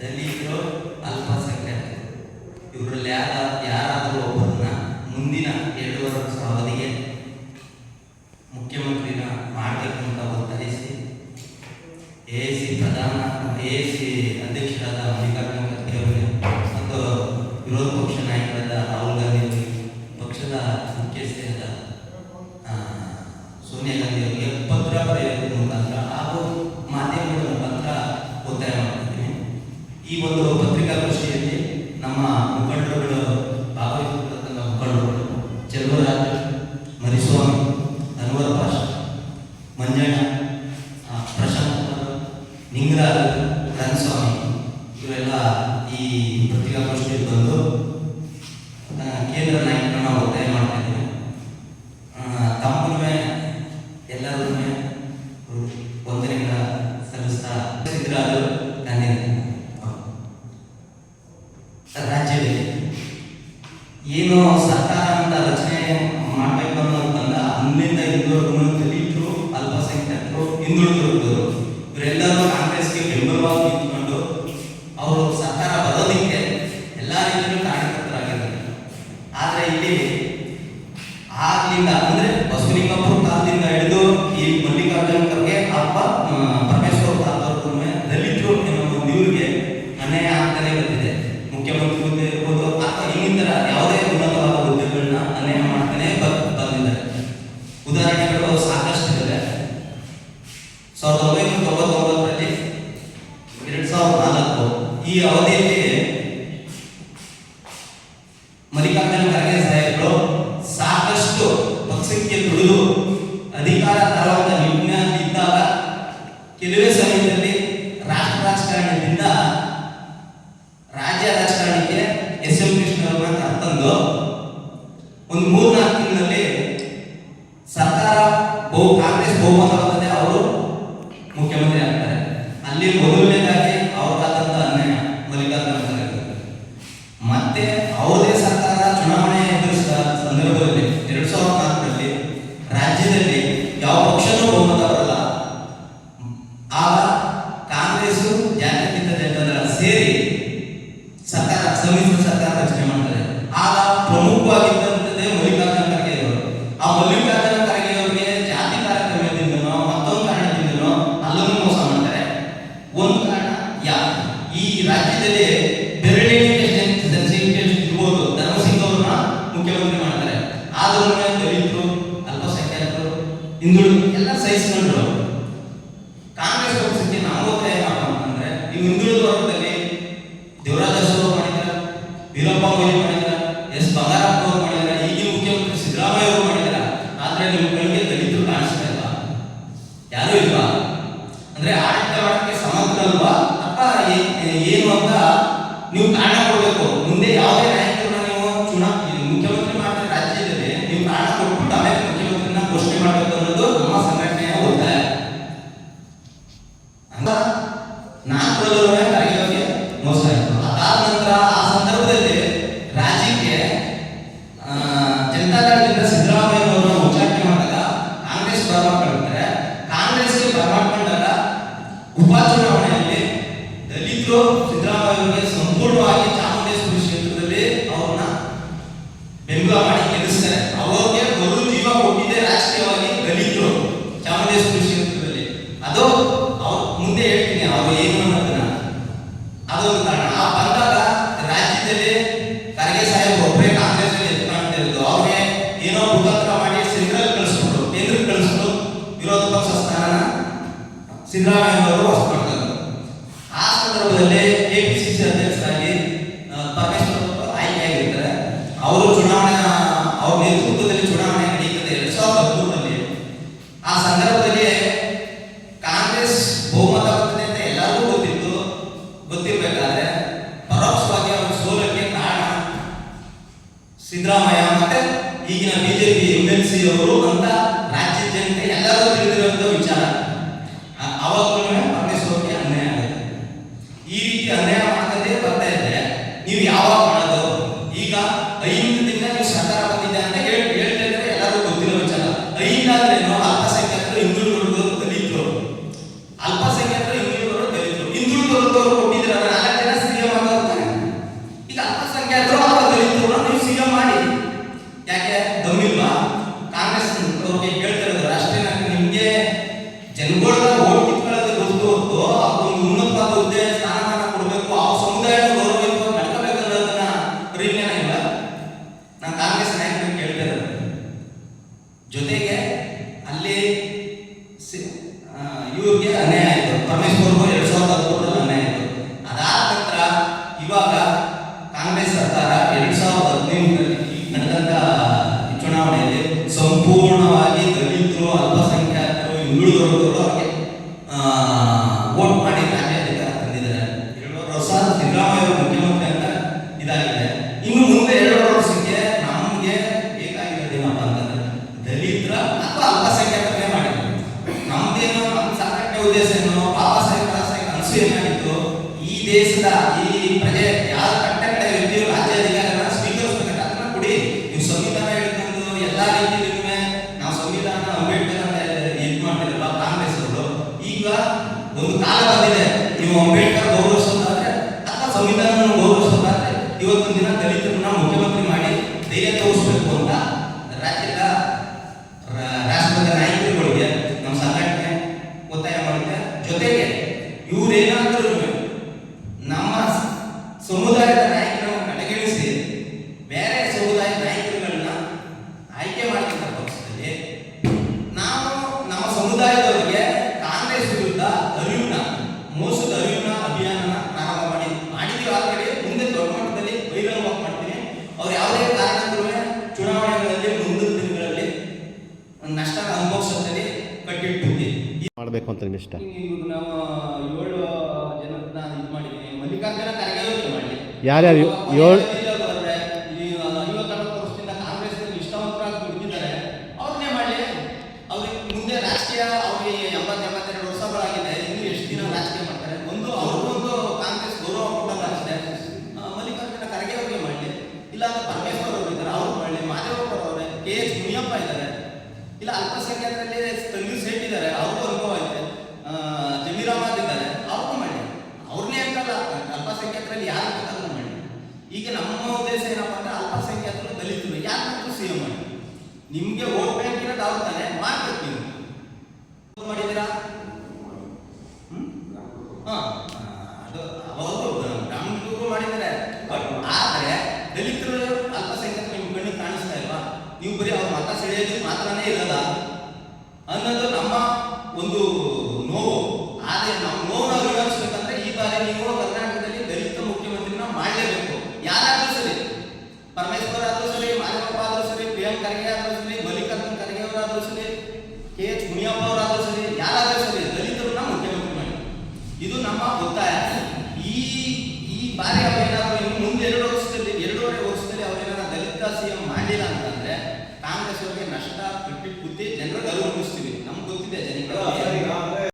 del libro മുന്നോട്ട് ಸಾವಿರದ ಒಂಬೈನೂರ ತೊಂಬತ್ತೊಂಬತ್ತರಲ್ಲಿ ಎರಡು ಸಾವಿರದ ನಾಲ್ಕು ಈ ಅವಧಿ सव्वीस वर्षात त्या रचनेमध्ये आला ಕಾಂಗ್ರೆಸ್ಗೆ ಬರಮಾಡಿಕೊಂಡಾಗ ಉಪಚುನಾವಣೆಯಲ್ಲಿ ದಲಿತರು ಸಿದ್ದರಾಮಯ್ಯರಿಗೆ ಸಂಪೂರ್ಣವಾಗಿ ಚಾಮುಂಡೇಶ್ವರಿ ಕ್ಷೇತ್ರದಲ್ಲಿ ಅವ್ರನ್ನ ಬೆಂಬಲ ಮಾಡಿ ಗೆಲ್ಲಿಸ್ತಾರೆ. ಅವ್ರಿಗೆ ಮರು ಜೀವ ಕೊಟ್ಟಿದೆ ರಾಜಕೀಯವಾಗಿ ದಲಿತರು ಚಾಮುಂಡೇಶ್ವರಿ ಕ್ಷೇತ್ರದಲ್ಲಿ. ಅದು ಅವ್ರು ಮುಂದೆ ಹೇಳ್ತೀನಿ, ಅವರು ಏನು ಅನ್ನೋದನ್ನ. ಅದೊಂದು ಕಾರಣ. ಆ ಬಂದಾಗ ರಾಜ್ಯದಲ್ಲಿ ಸಿದ್ದರಾಮಯ್ಯನವರು ವಾಸ ಮಾಡ್ತಾರೆ ಆ ಸಂದರ್ಭದಲ್ಲಿ ಏಯ್ಟ್ ಸಿ ಪರಮೇಶ್ವರ್ ಪರಮೇಶ್ವರ ಆಯ್ಕೆಯಾಗಿರ್ತಾರೆ ಅವರು ಚುನಾವಣೆ, ಅವ್ರ ನೇತೃತ್ವದಲ್ಲಿ ಚುನಾವಣೆ ನಡೆಯುತ್ತದೆ ಎರಡ್ ಸಾವಿರದ ಹದಿಮೂರರಲ್ಲಿ ಆ ಸಂದರ್ಭದಲ್ಲಿ ಕಾಂಗ್ರೆಸ್ ಬಹುಮತ ಬರ್ತದೆ ಅಂತ ಎಲ್ಲರಿಗೂ ಗೊತ್ತಿತ್ತು. ಗೊತ್ತಿರಬೇಕಾದ್ರೆ ಪರೋಕ್ಷವಾಗಿ ಅವರ ಸೋಲಕ್ಕೆ ಕಾರಣ ಸಿದ್ದರಾಮಯ್ಯ ಮತ್ತೆ ಈಗಿನ ಬಿಜೆಪಿ ಎಂ ಎಲ್ ಸಿ ಅವರು ಅಂತ ರಾಜ್ಯ ಜನತೆ ಎಲ್ಲ ಅವಾಗಲೂ ಪರಮೇಶ್ವರಿಗೆ ಅನ್ಯಾಯ ಆಗುತ್ತೆ. ಈ ರೀತಿ ಅನ್ಯಾಯ ಮಾಡ್ತದೆ, ಬರ್ತಾ ಇದ್ರೆ ನೀವು ಯಾವಾಗ ಮಾಡೋದು? ಈಗ ಐದು ದಿನ ನೀವು ಸರ್ಕಾರ ಬಂದಿದೆ ಅಂತ ಜೊತೆಗೆ ಅಲ್ಲಿ ಇವ್ರಿಗೆ ಅನ್ಯಾಯ ಆಯಿತು. ಪರಮೇಶ್ವರ್ಗೂ ಎರಡು ಸಾವಿರದ ಹದಿಮೂರರಲ್ಲಿ ಅನ್ಯಾಯ ಆಯಿತು. ಅದಾದ ನಂತರ ಇವಾಗ ಕಾಂಗ್ರೆಸ್ ಸರ್ಕಾರ ಎರಡು ಸಾವಿರದ ಹದಿನೈದರಲ್ಲಿ ನಡೆದಂತ ಈ ಚುನಾವಣೆಯಲ್ಲಿ ಸಂಪೂರ್ಣವಾಗಿ ದಲಿತರು, ಅಲ್ಪಸಂಖ್ಯಾತರು ಹಿಂದುಳಿದವರು ಅವರಿಗೆ ವೋಟ್ ಮಾಡಿ ಉದ್ದೇಶ ಏನು ಬಾಬಾ ಸಾಹೇಬ್ ಸಾಹೇಬ್ ಕನಸು ಏನಾಗಿತ್ತು ಈ ದೇಶದ ಈ ಪ್ರಜೆ ಯಾವ ಕಟ್ಟ ಕಡೆ ವ್ಯಕ್ತಿಯು ರಾಜ್ಯ ಅಧಿಕಾರನ ಸ್ವೀಕರಿಸಬೇಕಂತ ಅದನ್ನ ಕೊಡಿ. ನೀವು ಸಂವಿಧಾನ ಹೇಳ್ಕೊಂಡು ಎಲ್ಲಾ ರೀತಿಯಲ್ಲಿ ನಾವು ಸಂವಿಧಾನ ಅಂಬೇಡ್ಕರ್ ಅಂತ ಇದು ಕಾಂಗ್ರೆಸ್ ಅವರು, ಈಗ ಒಂದು ಕಾಲ ಬಂದಿದೆ. ನೀವು ಅಂಬೇಡ್ಕರ್ ಗೌರವಿಸೋದಾದ್ರೆ ಅಥವಾ ಸಂವಿಧಾನವನ್ನು ಗೌರವಿಸೋದಾದ್ರೆ ಇವತ್ತಿನ ದಿನ ದಲಿತರನ್ನ ಮುಖ್ಯಮಂತ್ರಿ ಮಾಡಿ ಧೈರ್ಯ ತೋರಿಸ್ಬೇಕು ಅಂತ ರಾಜ್ಯದ ರಾಷ್ಟ್ರದ ನಾಯಕರುಗಳಿಗೆ ನಮ್ಮ ಮಾಡುತ್ತೆ ಜೊತೆಗೆ ಇವರೇನಾದ್ರೂ ಅಷ್ಟೇ ಅಂತ ಮಲ್ಲಿಕಾರ್ಜುನ ಇಷ್ಟ ಯಾರ್ಯಾರು? ಏಳು ಇಲ್ಲ ಪರಮೇಶ್ವರ್ ಅವರು ಇದ್ದಾರೆ. ಅವ್ರು ಮಾದೇವಪ್ಪ ಅವರೇ ಕೆ ಎಸ್ ಮುನಿಯಪ್ಪ ಇದ್ದಾರೆ. ಇಲ್ಲ, ಅಲ್ಪಸಂಖ್ಯಾತರಲ್ಲಿ ತಂಗಿ ಸೇಟ್ ಇದ್ದಾರೆ. ಅವ್ರಿಗೂ ಅನುಭವ ಐತೆ ಜಮೀರಾಬಾದ್ ಇದ್ದಾರೆ ಅವ್ರಿಗೂ ಮಾಡಿ ಅವ್ರನ್ನೇ ಅಂತಲ್ಲ, ಅಲ್ಪಸಂಖ್ಯಾತರಲ್ಲಿ ಯಾರು ಬೇಕಾದ್ರೂ ಮಾಡಿ ಈಗ ನಮ್ಮ ಉದ್ದೇಶ ಏನಪ್ಪ ಅಂದ್ರೆ ಅಲ್ಪಸಂಖ್ಯಾತರು ದಲಿತರು. ಯಾರು ಸಿ ಎಂ ಮಾಡಿ ನಿಮ್ಗೆ ವೋಟ್ ಬ್ಯಾಂಕ್ ಇರೋದು ಅವ್ರು ತಾನೆ ಮಾಡ್ಬೇಕು ಮಾಡಿದ್ದೀರಾ ಹ್ಮ್? ಹಾ, ಅದು ಅವರು ಬ್ರಾಹ್ಮಣರಿಗೂ ಮಾಡಿದ್ದಾರೆ ಬಟ್ ಆದ್ರೆ ದಲಿತರು ಅಲ್ಪಸಂಖ್ಯಾತರು ನಿಮ್ ಕಣ್ಣಿಗೆ ಕಾಣಿಸ್ತಾ ಇಲ್ವಾ ನೀವು ಬರೀ ಅವ್ರ ಮತ ಸೆಳೆಯೋದಕ್ಕೆ ಇಲ್ಲದ ಅನ್ನೋದು ನಮ್ಮ ಒಂದು ನೋವು. ಆದರೆ ನಮ್ಮ ನೋವು ವಿವರಿಸ್ಬೇಕಂದ್ರೆ ಈ ಬಾರಿ ನೀವು ಕರ್ನಾಟಕದಲ್ಲಿ ದಲಿತ ಮುಖ್ಯಮಂತ್ರಿನ ಮಾಡಲೇಬೇಕು. ಯಾರಾದ್ರೂ ಸರಿ, ಪರಮೇಶ್ವರ್ ಆದ್ರೂ ಸರಿ, ಮಾದೇವಪ್ಪ ಆದ್ರೂ ಸರಿ, ಪ್ರಿಯಾಂಕ್ ಖರ್ಗೆ